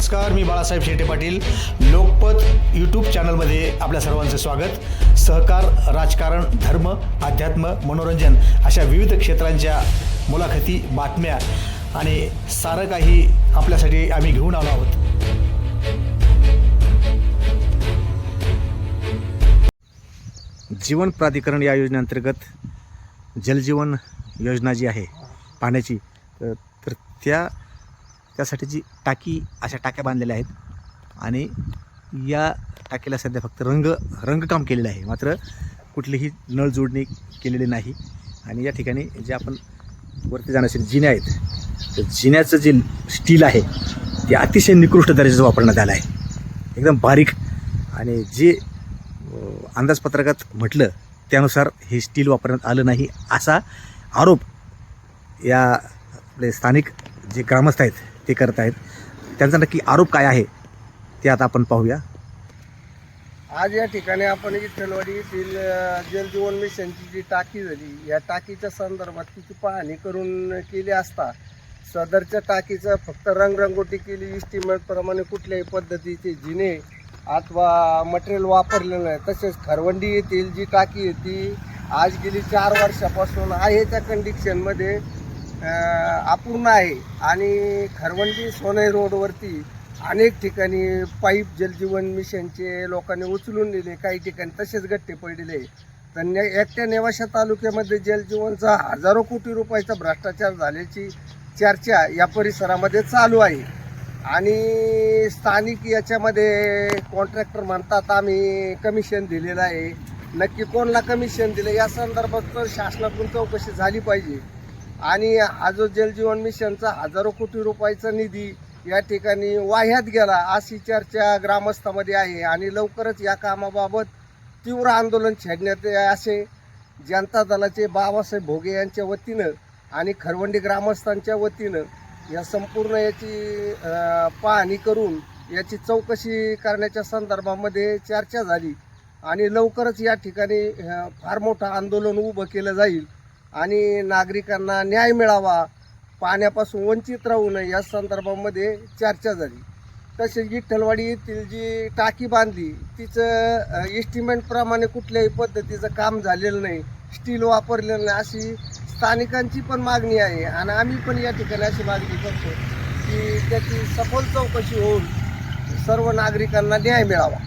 नमस्कार मी बाळासाहेब शेटे पाटील. लोकपत यूट्यूब चॅनलमध्ये आपल्या सर्वांचं स्वागत. सहकार राजकारण धर्म अध्यात्म मनोरंजन अशा विविध क्षेत्रांच्या मुलाखती बातम्या आणि सारं काही आपल्यासाठी आम्ही घेऊन आलो आहोत. जीवन प्राधिकरण या योजनेअंतर्गत जलजीवन योजना जी आहे पाण्याची तर तर त्या त्यासाठी जी टाकी अशा टाक्या बांधलेल्या आहेत आणि या टाकीला सध्या फक्त रंग रंगकाम केलेलं आहे. मात्र कुठलीही नळ जोडणी केलेली नाही. आणि या ठिकाणी जे आपण वरती जाण्यासाठी जिने आहेत तर जिन्याचं जे स्टील आहे ते अतिशय निकृष्ट दर्जाचं वापरण्यात आलं आहे. एकदम बारीक आणि जे अंदाजपत्रकात म्हटलं त्यानुसार हे स्टील वापरण्यात आलं नाही असा आरोप या आपले स्थानिक जे ग्रामस्थ आहेत ते करत आहेत. त्यांचा नक्की आरोप काय आहे ते आता आपण पाहूया. आज या ठिकाणी आपण विठ्ठलवाडी येथील जलजीवन मिशनची जी टाकी झाली या टाकीच्या संदर्भात तिची पाहणी करून केली असता सदरच्या टाकीचं फक्त रंगरंगोटी केली इस्टिमेटप्रमाणे कुठल्याही पद्धतीचे जिने अथवा मटेरियल वापरलेलं नाही. तसेच खरवंडी येथील जी टाकी आहे ती आज गेली चार वर्षापासून आहे त्या कंडिशनमध्ये अपूर्ण आहे. आणि खरवंडी सोनई रोडवरती अनेक ठिकाणी पाईप जलजीवन मिशनचे लोकांनी उचलून दिले काही ठिकाणी तसेच गट्टे पडलेले तर ने एकट्या नेवाशा तालुक्यामध्ये जलजीवनचा हजारो कोटी रुपयाचा भ्रष्टाचार झाल्याची चर्चा या परिसरामध्ये चालू आहे. आणि स्थानिक याच्यामध्ये कॉन्ट्रॅक्टर म्हणतात आम्ही कमिशन दिलेलं आहे. नक्की कोणला कमिशन दिलं? या संदर्भात तर शासनातून चौकशी झाली पाहिजे. आणि हा जो जलजीवन मिशनचा हजारो कोटी रुपयाचा निधी या ठिकाणी वाह्यात गेला अशी चर्चा ग्रामस्थामध्ये आहे. आणि लवकरच या कामाबाबत तीव्र आंदोलन छेडण्यात असे जनता दलाचे बाबासाहेब भोगे यांच्या वतीनं आणि खरवंडी ग्रामस्थांच्या वतीनं या संपूर्ण याची पाहणी करून याची चौकशी करण्याच्या संदर्भामध्ये चर्चा झाली. आणि लवकरच या ठिकाणी फार मोठं आंदोलन उभं केलं जाईल. आणि नागरिकांना न्याय मिळावा पाण्यापासून वंचित राहू नये या संदर्भामध्ये चर्चा झाली. तसेच विठ्ठलवाडी येथील जी टाकी बांधली तिचं इस्टिमेटप्रमाणे कुठल्याही पद्धतीचं काम झालेलं नाही स्टील वापरलेलं नाही अशी स्थानिकांची पण मागणी आहे. आणि आम्ही पण या ठिकाणी अशी मागणी करतो की त्याची सखोल चौकशी होऊन सर्व नागरिकांना न्याय मिळावा.